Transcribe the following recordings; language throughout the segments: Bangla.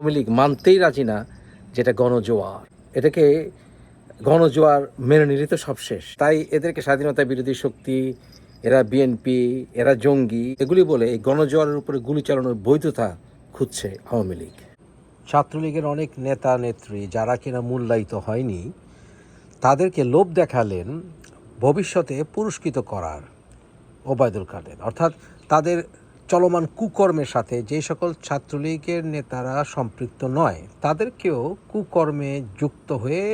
আওয়ামী লীগ মানতেই রাজি না, যেটা গণজোয়ার। এটাকে গণজোয়ার মেনে নিলে তো সব শেষ। তাই এদেরকে স্বাধীনতা বিরোধী শক্তি, এরা বিএনপি, এরা জঙ্গি, এগুলি বলে এই গণজোয়ারের উপরে গুলি চালানোর বৈধতা খুঁজছে আওয়ামী লীগ। ছাত্রলীগের অনেক নেতা, নেত্রী যারা কিনা মূল্যায়িত হয়নি, তাদেরকে লোভ দেখালেন ভবিষ্যতে পুরস্কৃত করার ওবায়দুল কাদের। অর্থাৎ তাদের চলমান কুকর্মের সাথে যে সকল ছাত্রলীগের নেতারা সম্পৃক্ত নয় তাদেরকেও কুকর্মে যুক্ত হয়ে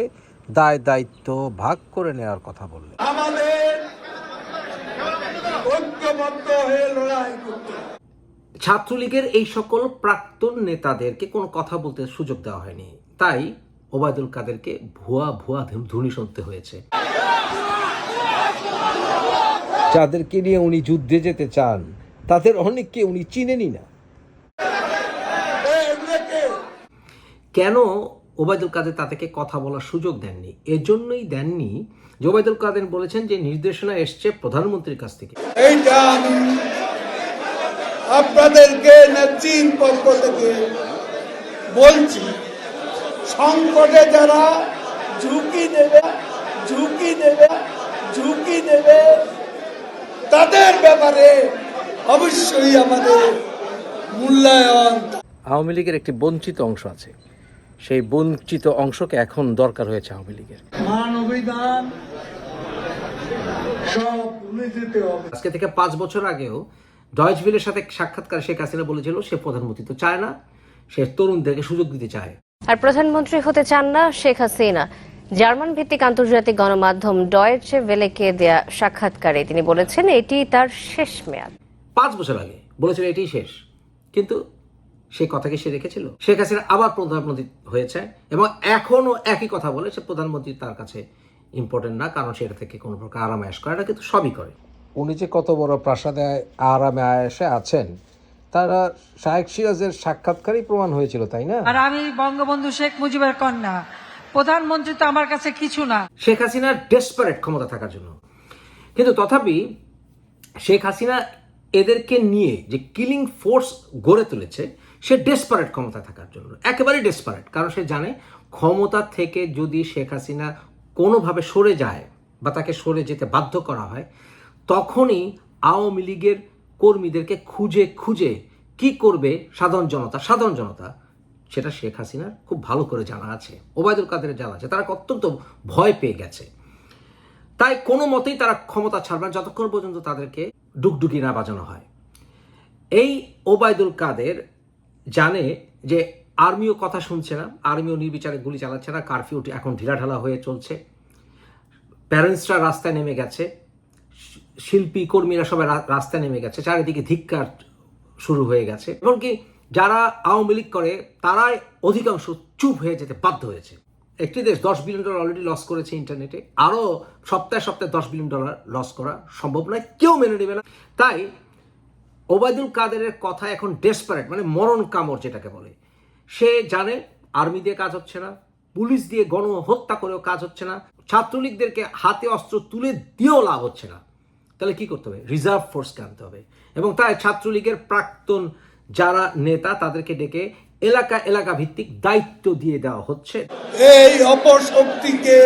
দায় দায়িত্ব ভাগ করে নেওয়ার কথা বললেন আমাদের ঐক্যবদ্ধ হয়ে লড়াই করতে ছাত্রলীগের এই সকল প্রাক্তন নেতাদেরকে কোনো কথা বলতে সুযোগ দেওয়া হয়নি। তাই ওবায়দুল কাদেরকে ভুয়া ভুয়া ধুনি শুনতে হয়েছে। যাদেরকে নিয়ে উনি যুদ্ধে যেতে চান তাদের অনেককে উনি চিনেনই না। কেন ওবায়দুল কাদের তাদেরকে কথা বলার সুযোগ দেননি? এজন্যই দেননি যে ওবায়দুল কাদের বলেছেন যে নির্দেশনা এসছে প্রধানমন্ত্রীর কাছ থেকে। এইটা আপনাদেরকে নেত্রীর পক্ষ থেকে বলছি সংকটে যারা ঝুঁকি নেবে ঝুঁকি নেবে ঝুঁকি নেবে তাদের ব্যাপারে অবশ্যই আমাদের মূল্যায়ন। আওয়ামী লীগের একটি বঞ্চিত অংশ আছে। সেই বঞ্চিত অংশকে এখন দরকার হয়েছে আওয়ামী লীগের। আজকে থেকে পাঁচ বছর আগেও ডয়েচভিলের সাথে সাক্ষাৎকার শেখ হাসিনা বলেছিল সে প্রধানমন্ত্রী তো চায় না সে তরুণদেরকে সুযোগ দিতে চায়। আর প্রধানমন্ত্রী হতে চান না শেখ হাসিনা। জার্মান ভিত্তিক আন্তর্জাতিক গণমাধ্যম ডয়েচে ভেলেকে দেয়া সাক্ষাৎকারে তিনি বলেছেন এটি তার শেষ মেয়াদ। পাঁচ বছর আগে বলেছিল এটাই শেষ। কিন্তু সেই কথাকে সে রেখেছিল। শেখ হাসিনা আবার প্রধানমন্ত্রী হয়েছে এবং এখনও একই কথা বলে সে প্রধানমন্ত্রী তার কাছে ইম্পর্টেন্ট না কারণ সেটা থেকে কোনো প্রকার আরাম আয়াস করে না কিন্তু সবই করে। উনি যে কত বড় প্রাসাদে আরামে আয়াসে আছেন তারা শাহেক সিরাজের সাক্ষাৎকারই প্রমাণ হয়েছিল তাই না? আর আমি বঙ্গবন্ধু শেখ মুজিবের কন্যা। প্রধানমন্ত্রী তো আমার কাছে কিছু না। শেখ হাসিনার ডেসপারেট ক্ষমতা থাকার জন্য। কিন্তু তথাপি শেখ হাসিনা এদেরকে নিয়ে যে কিলিং ফোর্স গড়ে তুলেছে, সে ডেসপারেট ক্ষমতা থাকার জন্য। একেবারে ডেসপারেট কারণ সে জানে ক্ষমতা থেকে যদি শেখ হাসিনা কোনোভাবে সরে যায় বা তাকে সরে যেতে বাধ্য করা হয়, তখনই আওয়ামী লীগের কর্মীদেরকে খুঁজে খুঁজে কি করবে সাধারণ জনতা? সাধারণ জনতা, সেটা শেখ হাসিনার খুব ভালো করে জানা আছে। ওবায়দুল কাদের জানা আছে। তারা অত্যন্ত ভয় পেয়ে গেছে। তাই কোনো মতেই তারা ক্ষমতা ছাড়বে না। যতক্ষণ পর্যন্ত তাদেরকে না বাজানো হয়। এই ওবায়দুল কাদের জানে যে আর্মিও কথা শুনছে না, আর্মিও নির্বিচারে গুলি চালাচ্ছে না, কারফিউ এখন ঢিলাঢালা হয়ে চলছে। প্যারেন্টসরা রাস্তায় নেমে গেছে, শিল্পী কর্মীরা সবাই রাস্তায় নেমে গেছে, চারিদিকে ধিক্কার শুরু হয়ে গেছে। এমনকি যারা আওয়ামী লীগ করে, তারাই অধিকাংশ চুপ হয়ে যেতে বাধ্য হয়েছে। একটি দেশ দশ বিলিয়ন ডলার অলরেডি লস করেছে ইন্টারনেটে আরও সপ্তাহে সপ্তাহে দশ বিলিয়ন ডলার লস করা সম্ভব নয়, কেউ মেনে নেবে না। তাই ওবায়দুল কাদেরের কথা এখন ডেসপারেট মানে মরণ কামড় যেটাকে বলে। সে জানে আর্মি দিয়ে কাজ হচ্ছে না, পুলিশ দিয়ে গণহত্যা করেও কাজ হচ্ছে না, ছাত্রলীগদেরকে হাতে অস্ত্র তুলে দিয়েও লাভ হচ্ছে না। তাহলে কি করতে হবে? রিজার্ভ ফোর্সকে আনতে হবে। এবং তাই ছাত্রলীগের প্রাক্তন যারা নেতা, তাদেরকে ডেকে এলাকা এলাকা ভিত্তিক দায়িত্ব দিয়ে দেওয়া হচ্ছে। এই অপশক্তিকে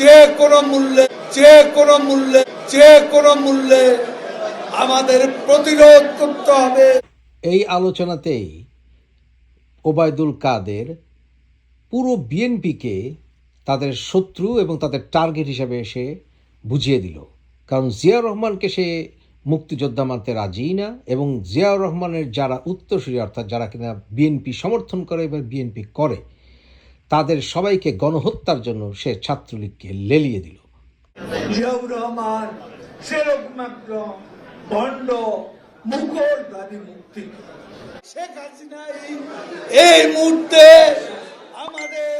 যে কোনো মূল্যে যে কোনো মূল্যে যে কোনো মূল্যে আমাদের প্রতিরোধ করতে হবে। এই আলোচনাতেই ওবায়দুল কাদের পুরো বিএনপিকে তাদের শত্রু এবং তাদের টার্গেট হিসাবে এসে বুঝিয়ে দিল। কারণ জিয়া রহমানকে সে মুক্তিযোদ্ধা মানতে রাজি না এবং জিয়াউর রহমানের যারা উত্তরসূরি অর্থাৎ যারা কিনা বিএনপি সমর্থন করে এবং বিএনপি করে তাদের সবাইকে গণহত্যার জন্য সে ছাত্রলীগকে লেলিয়ে দিল। জিয়াউর রহমান ভণ্ড মুখোশধারী মুক্তি। শেখ হাসিনা এই মুহূর্তে আমাদের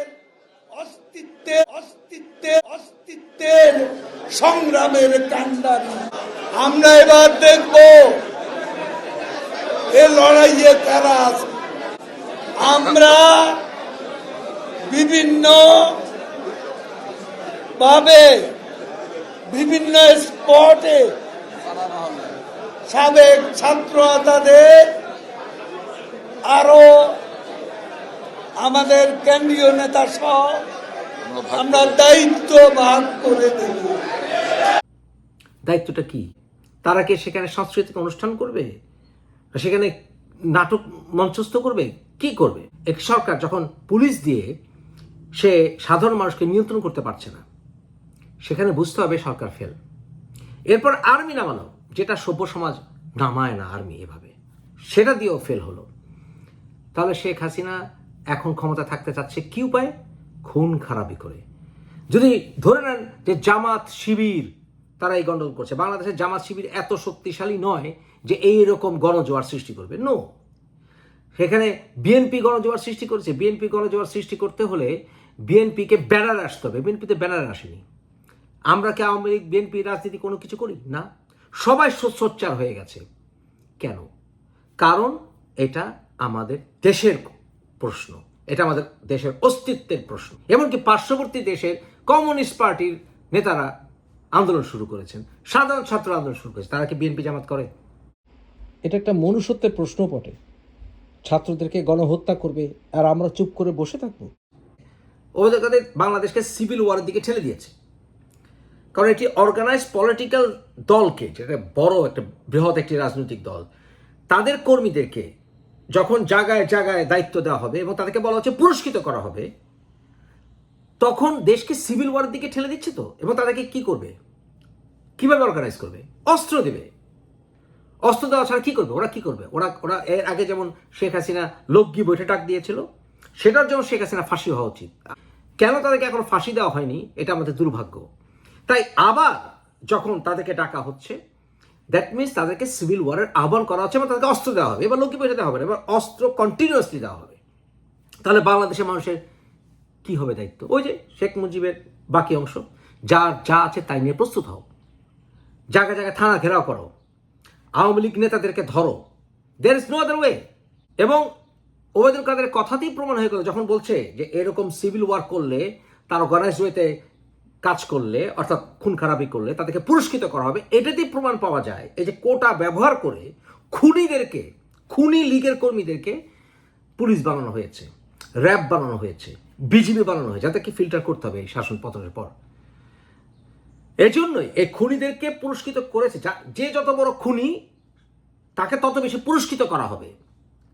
অস্তিত্বে অস্তিত্বে অস্তিত্বের সংগ্রামের কান্ডারি। আমরা এবার দেখব এ লড়াইয়ে কারা আছে। আমরা বিভিন্ন ভাবে বিভিন্ন স্পটে সাবেক ছাত্র তাদের আরও আমাদের কেন্দ্রীয় নেতা সহ আমরা দায়িত্ব ভাগ করে দেব। দায়িত্বটা কি? তারা কি সেখানে সাংস্কৃতিক অনুষ্ঠান করবে? সেখানে নাটক মঞ্চস্থ করবে? কি করবে? এক সরকার যখন পুলিশ দিয়ে সে সাধারণ মানুষকে নিয়ন্ত্রণ করতে পারছে না, সেখানে বুঝতে হবে সরকার ফেল এরপর আর্মি নামানো যেটা সভ্য সমাজ নামায় না আর্মি এভাবে। সেটা দিয়েও ফেল হলো। তাহলে শেখ হাসিনা এখন ক্ষমতা থাকতে চাচ্ছে কি উপায়? খুন খারাপি করে। যদি ধরে নেন যে জামাত, শিবির তারা এই গন্ডগোল করছে। বাংলাদেশের জামাত শিবির এত শক্তিশালী নয় যে এই রকম গণজোয়ার সৃষ্টি করবে। নো সেখানে বিএনপি গণজোয়ার সৃষ্টি করেছে। বিএনপি গণজোয়ার সৃষ্টি করতে হলে বিএনপিকে ব্যানার আসতে হবে। বিএনপিতে ব্যানার আসেনি। আমরা কি আওয়ামী লীগ, বিএনপি রাজনীতি কোনো কিছু করি? না। সবাই সোচ্চার হয়ে গেছে। কেন? কারণ এটা আমাদের দেশের প্রশ্ন। এটা আমাদের দেশের অস্তিত্বের প্রশ্ন। এমনকি পার্শ্ববর্তী দেশের কমিউনিস্ট পার্টির নেতারা আন্দোলন শুরু করেছেন। সাধারণ ছাত্র আন্দোলন শুরু করেছে। তারা কি বিএনপি জামাত করে? এটা একটা মনুষ্যত্বের প্রশ্ন বটে। ছাত্রদেরকে গণহত্যা করবে আর আমরা চুপ করে বসে থাকব। ওদের বাংলাদেশকে সিভিল ওয়ারের দিকে ঠেলে দিয়েছে। কারণ একটি অর্গানাইজ পলিটিক্যাল দলকে যেটা বড় একটা বৃহৎ একটি রাজনৈতিক দল তাদের কর্মীদেরকে যখন জায়গায় জায়গায় দায়িত্ব দেওয়া হবে এবং তাদেরকে বলা হচ্ছে পুরস্কৃত করা হবে তখন দেশকে সিভিল ওয়ারের দিকে ঠেলে দিচ্ছে তো? এবং তাদেরকে কি করবে? কীভাবে অর্গানাইজ করবে? অস্ত্র দেবে। অস্ত্র দেওয়া ছাড়া কি করবে? ওরা কি করবে? ওরা ওরা এর আগে যেমন শেখ হাসিনা লোকগি বৈঠে ডাক দিয়েছিল, সেটার জন্য শেখ হাসিনা ফাঁসি হওয়া উচিত। কেন তাদেরকে এখনও ফাঁসি দেওয়া হয়নি? এটা আমাদের দুর্ভাগ্য। তাই আবার যখন তাদেরকে ডাকা হচ্ছে দ্যাট মিনস তাদেরকে সিভিল ওয়ারের আহ্বান করা হচ্ছে এবং তাদেরকে অস্ত্র দেওয়া হবে। এবার লোকগি বৈঠে দেওয়া হবে না, এবার অস্ত্র কন্টিনিউয়াসলি দেওয়া হবে। তাহলে বাংলাদেশের মানুষের কি হবে দায়িত্ব? ওই যে শেখ মুজিবের বাকি অংশ, যার যা আছে তাই নিয়ে প্রস্তুত হও। জায়গায় জায়গায় থানা ঘেরাও করো। আওয়ামী লীগ নেতাদেরকে ধরো। There is no other way এবং ওবায়দুল কাদের কথাতেই প্রমাণ হয়ে গেল, যখন বলছে যে এরকম সিভিল ওয়ার করলে, তার অর্গানাইজ ওয়েতে কাজ করলে, অর্থাৎ খুন খারাপি করলে, তাদেরকে পুরস্কৃত করা হবে। এটাতেই প্রমাণ পাওয়া যায়। এই যে কোটা ব্যবহার করে খুনিদেরকে, খুনি লীগের কর্মীদেরকে পুলিশ বানানো হয়েছে, র্যাব বানানো হয়েছে। বিজিবি বানানো হয় যাদেরকে ফিল্টার করতে হবে এই শাসন পতনের পর। এজন্যই এই খুনিদেরকে পুরস্কৃত করেছে। যে যত বড় খুনি, তাকে তত বেশি পুরস্কৃত করা হবে।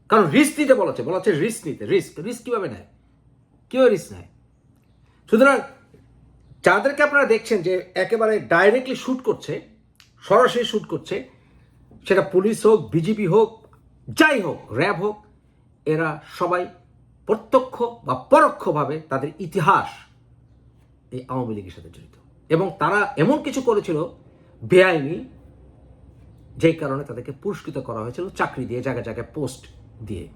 কারণ রিস্ক নিতে বলেছে বলা হচ্ছে রিস্ক নিতে রিস্ক রিস্ক কীভাবে নেয়? কীভাবে রিস্ক নেয়? সুতরাং, যাদেরকে আপনারা দেখছেন যে একেবারে ডাইরেক্টলি শ্যুট করছে, সরাসরি শ্যুট করছে, সেটা পুলিশ হোক, বিজিবি হোক, যাই হোক র্যাব হোক, এরা সবাই প্রত্যক্ষ বা পরোক্ষভাবে তাদের ইতিহাস এই আওয়ামী লীগের সাথে জড়িত। এবং তারা এমন কিছু করেছিল বেআইনি, যেই কারণে তাদেরকে পুরস্কৃত করা হয়েছিল চাকরি দিয়ে, জায়গায় জায়গায় পোস্ট দিয়ে।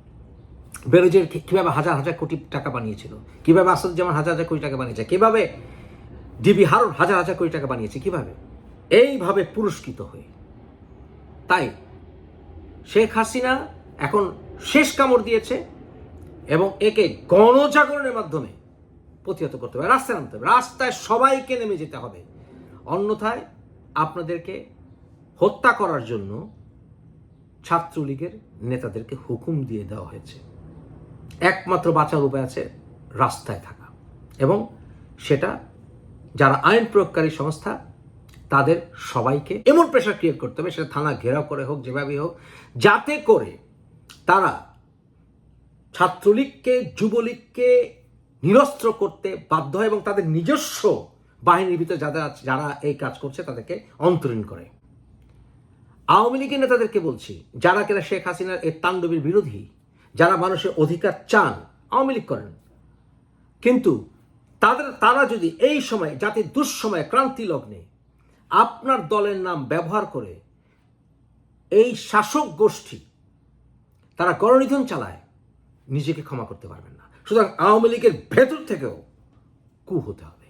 বেরোজের কীভাবে হাজার হাজার কোটি টাকা বানিয়েছিল, কীভাবে আসাদুজ্জামান হাজার হাজার কোটি টাকা বানিয়েছে, কীভাবে ডিবি হারুন হাজার হাজার কোটি টাকা বানিয়েছে, কীভাবে? এইভাবে পুরস্কৃত হয়ে। তাই শেখ হাসিনা এখন শেষ কামড় দিয়েছে এবং একে গণজাগরণের মাধ্যমে প্রতিহত করতে হবে, রাস্তায় নামতে হবে, রাস্তায় সবাইকে নেমে যেতে হবে। অন্যথায় আপনাদেরকে হত্যা করার জন্য ছাত্রলীগের নেতাদেরকে হুকুম দিয়ে দেওয়া হয়েছে। একমাত্র বাঁচার উপায় আছে রাস্তায় থাকা। এবং সেটা যারা আইন প্রয়োগকারী সংস্থা, তাদের সবাইকে এমন প্রেশার ক্রিয়েট করতে হবে, সেটা থানা ঘেরাও করে হোক, যেভাবেই হোক, যাতে করে তারা ছাত্রলীগকে, যুবলীগকে নিরস্ত্র করতে বাধ্য হয় এবং তাদের নিজস্ব বাহিনীর ভিতরে যারা যারা এই কাজ করছে, তাদেরকে অন্তরীণ করে। আওয়ামী লীগের নেতাদেরকে বলছি, যারা কিনা শেখ হাসিনার এই তাণ্ডবের বিরোধী, যারা মানুষের অধিকার চান, আওয়ামী লীগ করেন। কিন্তু তাদের, তারা যদি এই সময় জাতির দুঃসময়ে, ক্রান্তি লগ্নে আপনার দলের নাম ব্যবহার করে এই শাসক গোষ্ঠী, তারা গণনিধন চালায় নিজেকে ক্ষমা করতে পারবেন না। সুতরাং আওয়ামী লীগের ভেতর থেকেও কু হতে হবে।